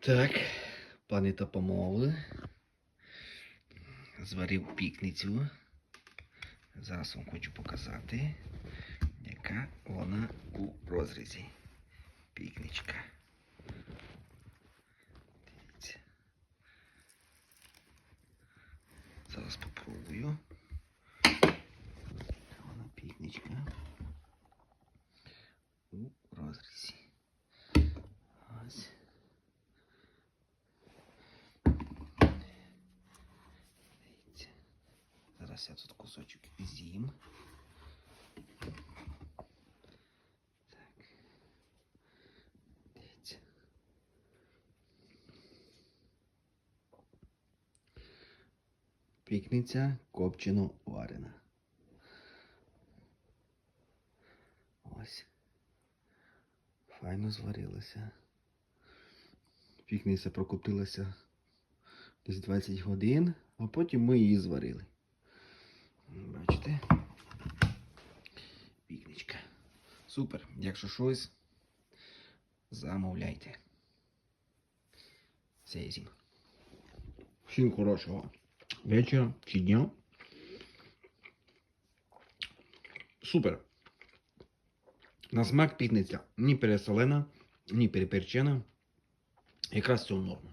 Так, пані та помови. Зварив пікницю. Зараз вам хочу показати, яка вона у розрізі. Пікничка. Дивіться. Зараз попробую. Вона пікничка. У розрізі. Зараз я тут кусочок з'їм. Так. Пікниця копчено варена. Ось. Файно зварилася. Пікниця прокоптилася десь 20 годин, а потім ми її зварили. Бачите? Пікничка. Супер. Якщо щось, замовляйте. Все зім. Всім хорошого вечора чи дня. Супер. На смак пітниця. Ні пересолена, ні переперчена. Якраз цю норму.